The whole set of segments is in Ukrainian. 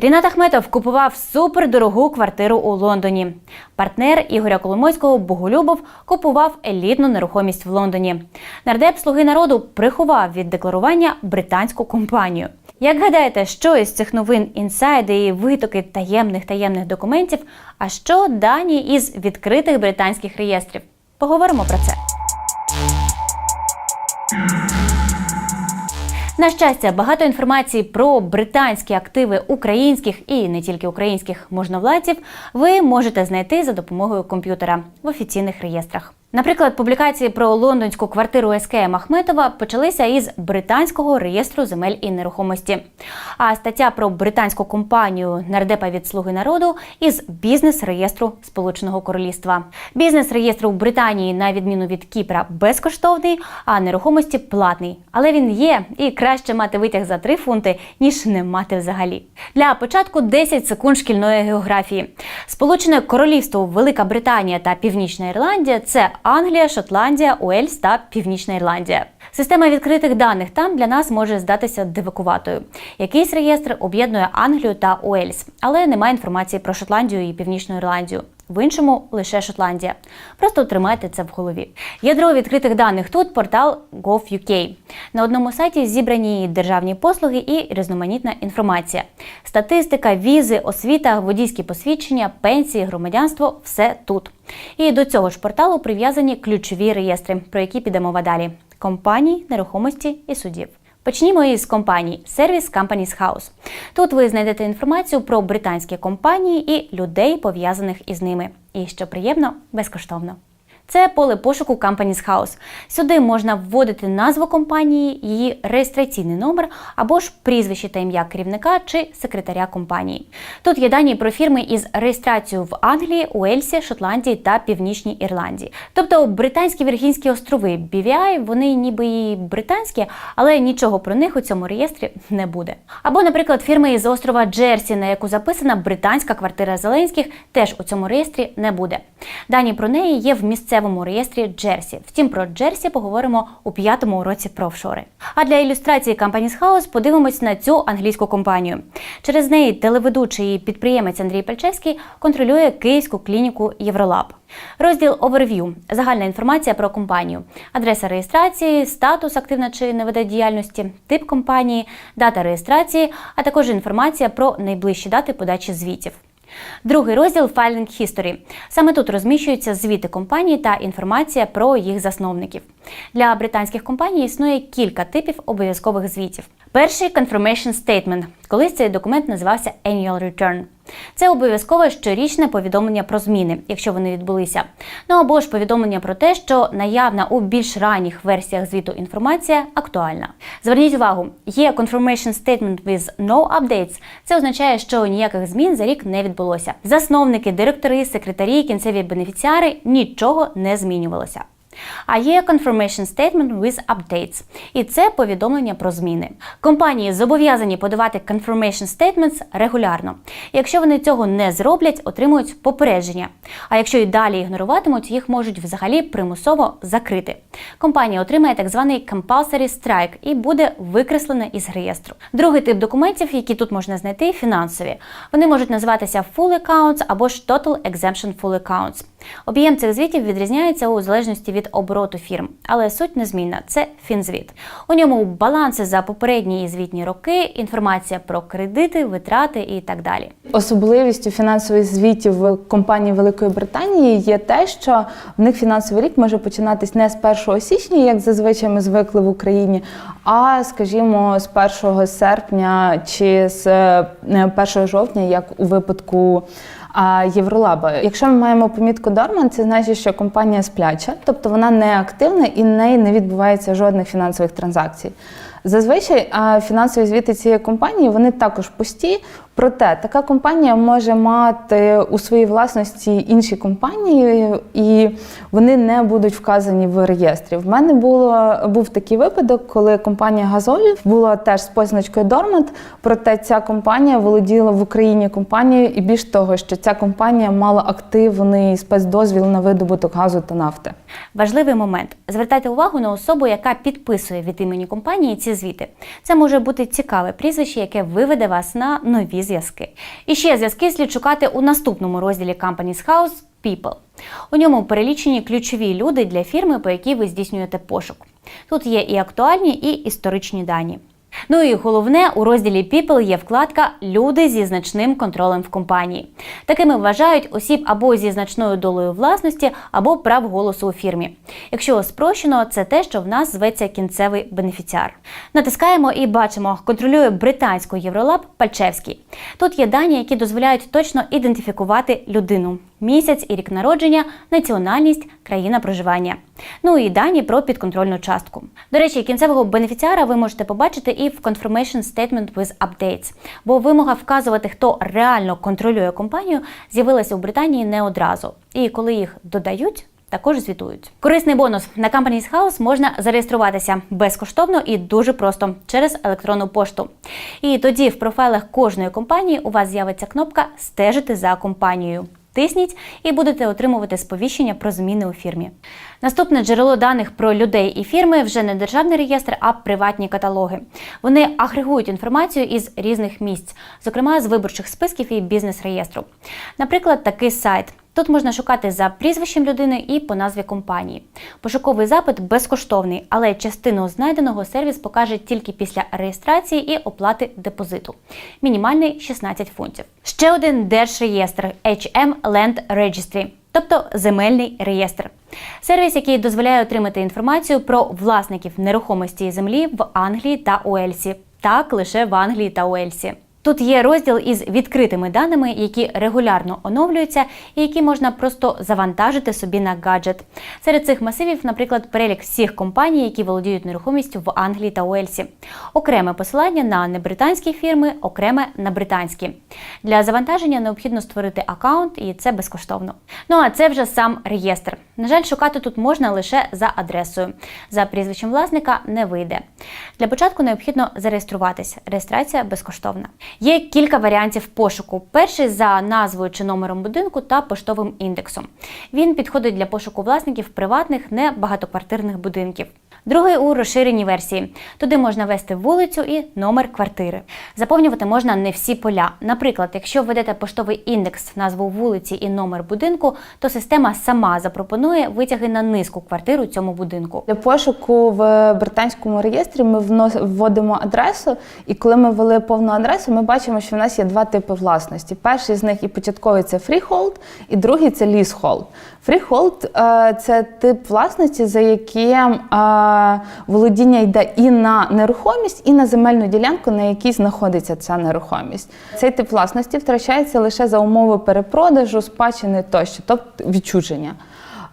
Рінат Ахметов купував супердорогу квартиру у Лондоні. Партнер Ігоря Коломойського Боголюбов купував елітну нерухомість в Лондоні. Нардеп Слуги народу приховав від декларування британську компанію. Як гадаєте, що із цих новин інсайди і витоки таємних таємних документів, а що дані із відкритих британських реєстрів? Поговоримо про це. На щастя, багато інформації про британські активи українських і не тільки українських можновладців ви можете знайти за допомогою комп'ютера в офіційних реєстрах. Наприклад, публікації про лондонську квартиру СК Махметова почалися із британського реєстру земель і нерухомості. А стаття про британську компанію нардепа від Слуги народу із бізнес-реєстру Сполученого Королівства. Бізнес-реєстр у Британії, на відміну від Кіпра, безкоштовний, а нерухомості платний. Але він є, і краще мати витяг за 3 фунти, ніж не мати взагалі. Для початку 10 секунд шкільної географії. Сполучене Королівство, Велика Британія та Північна Ірландія це Англія, Шотландія, Уельс та Північна Ірландія. Система відкритих даних там для нас може здатися дивакуватою. Якийсь реєстр об'єднує Англію та Уельс, але немає інформації про Шотландію і Північну Ірландію. В іншому лише Шотландія. Просто тримайте це в голові. Ядро відкритих даних тут портал Gov.uk. На одному сайті зібрані державні послуги і різноманітна інформація. Статистика, візи, освіта, водійські посвідчення, пенсії, громадянство все тут. І до цього ж порталу прив'язані ключові реєстри, про які піде мова далі: компаній, нерухомості і судів. Почнімо із компанії Service Companies House. Тут ви знайдете інформацію про британські компанії і людей, пов'язаних із ними. І що приємно, безкоштовно. Це поле пошуку Companies House. Сюди можна вводити назву компанії, її реєстраційний номер або ж прізвище та ім'я керівника чи секретаря компанії. Тут є дані про фірми із реєстрацією в Англії, Уельсі, Шотландії та Північній Ірландії. Тобто британські Віргінські острови BVI, вони ніби і британські, але нічого про них у цьому реєстрі не буде. Або, наприклад, фірми із острова Джерсі, на яку записана британська квартира Зеленських, теж у цьому реєстрі не буде. Дані про неї є в місцевому реєстрі Джерсі. Втім, про Джерсі поговоримо у п'ятому уроці про офшори. А для ілюстрації Companies House подивимось на цю англійську компанію. Через неї телеведучий і підприємець Андрій Пальчевський контролює київську клініку Євролаб. Розділ Overview – загальна інформація про компанію, адреса реєстрації, статус активна чи не веде діяльності, тип компанії, дата реєстрації, а також інформація про найближчі дати подачі звітів. Другий розділ Filing History. Саме тут розміщуються звіти компанії та інформація про їх засновників. Для британських компаній існує кілька типів обов'язкових звітів. Перший Confirmation Statement. Колись цей документ називався Annual Return. Це обов'язкове щорічне повідомлення про зміни, якщо вони відбулися. Ну або ж повідомлення про те, що наявна у більш ранніх версіях звіту інформація актуальна. Зверніть увагу, є Confirmation Statement with No Updates. Це означає, що ніяких змін за рік не відбулося. Засновники, директори, секретарі, кінцеві бенефіціари нічого не змінювалося. А є Confirmation Statement with Updates. І це повідомлення про зміни. Компанії зобов'язані подавати Confirmation Statements регулярно. Якщо вони цього не зроблять, отримують попередження. А якщо і далі ігноруватимуть, їх можуть взагалі примусово закрити. Компанія отримає так званий Compulsory Strike і буде викреслена із реєстру. Другий тип документів, які тут можна знайти, фінансові. Вони можуть називатися Full Accounts або ж Total Exemption Full Accounts. Об'єм цих звітів відрізняється у залежності від обороту фірм, але суть незмінна це фінзвіт. У ньому баланси за попередні і звітні роки, інформація про кредити, витрати і так далі. Особливістю фінансових звітів компанії Великої Британії є те, що в них фінансовий рік може починатись не з 1 січня, як зазвичай ми звикли в Україні, а скажімо, з 1 серпня чи з е, 1 жовтня, як у випадку. А Євролаба, якщо ми маємо помітку Дорман, це значить, що компанія спляча, тобто вона не активна і в неї не відбувається жодних фінансових транзакцій. Зазвичай фінансові звіти цієї компанії вони також пусті. Проте така компанія може мати у своїй власності інші компанії, і вони не будуть вказані в реєстрі. В мене було був такий випадок, коли компанія Газолів була теж з позначкою Дормант, проте ця компанія володіла в Україні компанією, і більш того, що ця компанія мала активний спецдозвіл на видобуток газу та нафти. Важливий момент: звертайте увагу на особу, яка підписує від імені компанії ці звіти. Це може бути цікаве прізвище, яке виведе вас на нові звіти зв'язки. І ще зв'язки слід шукати у наступному розділі Companies House People. У ньому перелічені ключові люди для фірми, по якій ви здійснюєте пошук. Тут є і актуальні, і історичні дані. Ну і головне, у розділі People є вкладка Люди зі значним контролем в компанії. Такими вважають осіб або зі значною долею власності, або прав голосу у фірмі. Якщо спрощено, це те, що в нас зветься кінцевий бенефіціар. Натискаємо і бачимо, контролює британську Євролаб Пальчевський. Тут є дані, які дозволяють точно ідентифікувати людину: місяць і рік народження, національність, країна проживання. Ну і дані про підконтрольну частку. До речі, кінцевого бенефіціара ви можете побачити і в Confirmation Statement with Updates, бо вимога вказувати, хто реально контролює компанію, з'явилася у Британії не одразу. І коли їх додають. Також звітують. Корисний бонус на Companies House можна зареєструватися безкоштовно і дуже просто через електронну пошту. І тоді в профайлах кожної компанії у вас з'явиться кнопка Стежити за компанією. Тисніть і будете отримувати сповіщення про зміни у фірмі. Наступне джерело даних про людей і фірми вже не державний реєстр, а приватні каталоги. Вони агрегують інформацію із різних місць, зокрема з виборчих списків і бізнес-реєстру. Наприклад, такий сайт. Тут можна шукати за прізвищем людини і по назві компанії. Пошуковий запит безкоштовний, але частину знайденого сервіс покаже тільки після реєстрації і оплати депозиту. Мінімальний 16 фунтів. Ще один держреєстр HM Land Registry, тобто земельний реєстр. Сервіс, який дозволяє отримати інформацію про власників нерухомості землі в Англії та Уельсі. Так, лише в Англії та Уельсі. Тут є розділ із відкритими даними, які регулярно оновлюються і які можна просто завантажити собі на гаджет. Серед цих масивів, наприклад, перелік всіх компаній, які володіють нерухомістю в Англії та Уельсі. Окреме посилання на небританські фірми, окреме на британські. Для завантаження необхідно створити аккаунт, і це безкоштовно. Ну а це вже сам реєстр. На жаль, шукати тут можна лише за адресою. За прізвищем власника не вийде. Для початку необхідно зареєструватися. Реєстрація безкоштовна. Є кілька варіантів пошуку. Перший за назвою чи номером будинку та поштовим індексом. Він підходить для пошуку власників приватних, не багатоквартирних будинків. Другий у розширеній версії. Туди можна ввести вулицю і номер квартири. Заповнювати можна не всі поля. Наприклад, якщо введете поштовий індекс, назву вулиці і номер будинку, то система сама запропонує витяги на низку квартир у цьому будинку. Для пошуку в британському реєстрі ми вводимо адресу, і коли ми ввели повну адресу, ми бачимо, що в нас є два типи власності. Перший з них і початковий це freehold, і другий це leasehold. Freehold е, – це тип власності, за яким е, володіння йде і на нерухомість, і на земельну ділянку, на якій знаходиться ця нерухомість. Цей тип власності втрачається лише за умови перепродажу, спадщини тощо, тобто відчуження.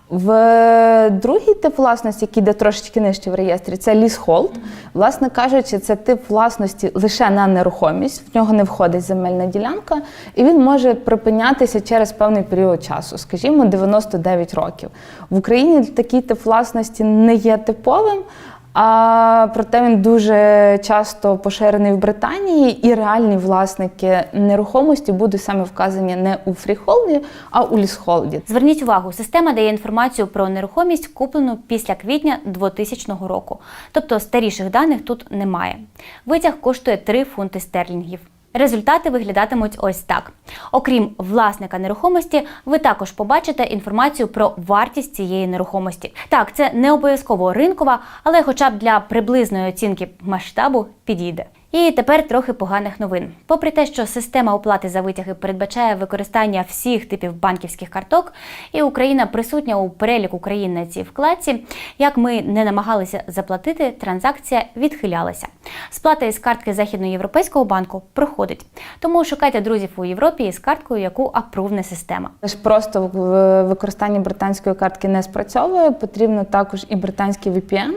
В другий тип власності, який йде трошечки нижче в реєстрі, це лісхолд. Власне кажучи, це тип власності лише на нерухомість, в нього не входить земельна ділянка, і він може припинятися через певний період часу, скажімо, 99 років. В Україні такий тип власності не є типовим. А проте він дуже часто поширений в Британії, і реальні власники нерухомості будуть саме вказані не у фріхолді, а у лісхолді. Зверніть увагу, система дає інформацію про нерухомість, куплену після квітня 2000 року. Тобто старіших даних тут немає. Витяг коштує 3 фунти стерлінгів. Результати виглядатимуть ось так. Окрім власника нерухомості, ви також побачите інформацію про вартість цієї нерухомості. Так, це не обов'язково ринкова, але хоча б для приблизної оцінки масштабу підійде. І тепер трохи поганих новин. Попри те, що система оплати за витяги передбачає використання всіх типів банківських карток, і Україна присутня у переліку країн на цій вкладці, як ми не намагалися заплатити, транзакція відхилялася. Сплата із картки Західноєвропейського банку проходить. Тому шукайте друзів у Європі із карткою, яку апрувне система. Просто в використанні британської картки не спрацьовує, потрібно також і британський VPN.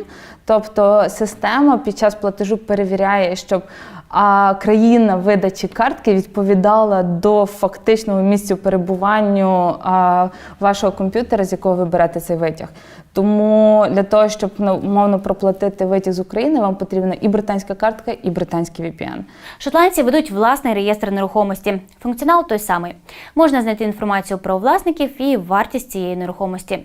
Тобто система під час платежу перевіряє, щоб а, країна видачі картки відповідала до фактичного місця перебуванню а, вашого комп'ютера, з якого ви берете цей витяг. Тому для того, щоб ну, умовно проплатити витяг з України, вам потрібна і британська картка, і британський VPN. Шотландці ведуть власний реєстр нерухомості. Функціонал той самий. Можна знайти інформацію про власників і вартість цієї нерухомості.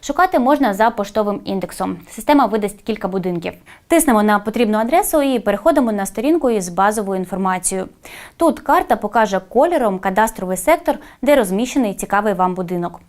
Шукати можна за поштовим індексом. Система видасть кілька будинків. Тиснемо на потрібну адресу і переходимо на сторінку із базовою інформацією. Тут карта покаже кольором кадастровий сектор, де розміщений цікавий вам будинок.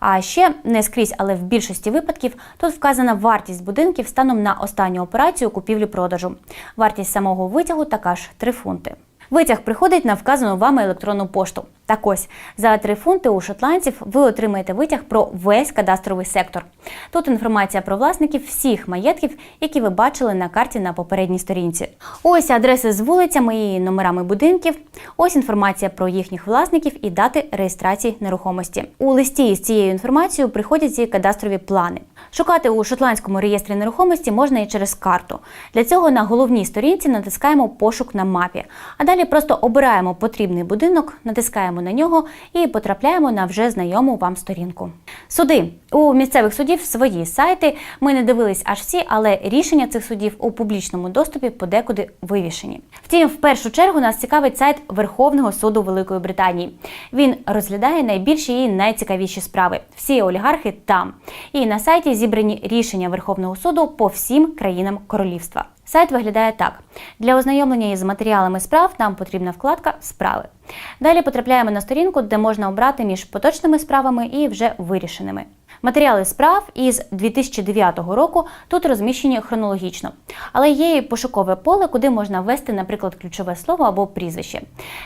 А ще не скрізь, але в більшості випадків тут вказана вартість будинків станом на останню операцію купівлі-продажу. Вартість самого витягу така ж 3 фунти. Витяг приходить на вказану вами електронну пошту. Так ось за 3 фунти у шотландців ви отримаєте витяг про весь кадастровий сектор. Тут інформація про власників всіх маєтків, які ви бачили на карті на попередній сторінці. Ось адреси з вулицями і номерами будинків. Ось інформація про їхніх власників і дати реєстрації нерухомості. У листі з цією інформацією приходять ці кадастрові плани. Шукати у шотландському реєстрі нерухомості можна і через карту. Для цього на головній сторінці натискаємо пошук на мапі, а далі просто обираємо потрібний будинок, натискаємо на нього і потрапляємо на вже знайому вам сторінку. Суди у місцевих судів свої сайти. Ми не дивились аж всі, але рішення цих судів у публічному доступі подекуди вивішені. Втім, в першу чергу нас цікавить сайт Верховного суду Великої Британії. Він розглядає найбільші і найцікавіші справи. Всі олігархи там. І на сайті зібрані рішення Верховного суду по всім країнам королівства. Сайт виглядає так: для ознайомлення із матеріалами справ нам потрібна вкладка Справи. Далі потрапляємо на сторінку, де можна обрати між поточними справами і вже вирішеними. Матеріали справ із 2009 року тут розміщені хронологічно, але є і пошукове поле, куди можна ввести, наприклад, ключове слово або прізвище.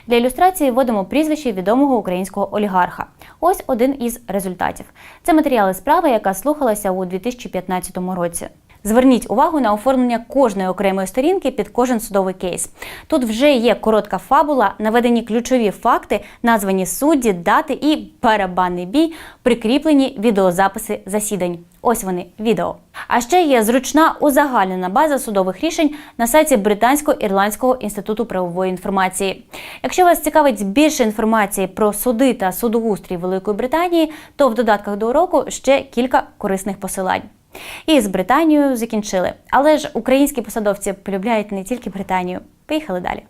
Для ілюстрації вводимо прізвище відомого українського олігарха. Ось один із результатів. Це матеріали справи, яка слухалася у 2015 році. Зверніть увагу на оформлення кожної окремої сторінки під кожен судовий кейс. Тут вже є коротка фабула, наведені ключові факти, названі судді, дати і барабанний бій, прикріплені відеозаписи засідань. Ось вони відео. А ще є зручна узагальнена база судових рішень на сайті Британсько-Ірландського інституту правової інформації. Якщо вас цікавить більше інформації про суди та судоустрій Великої Британії, то в додатках до уроку ще кілька корисних посилань. І з Британією закінчили. Але ж українські посадовці полюбляють не тільки Британію. Поїхали далі.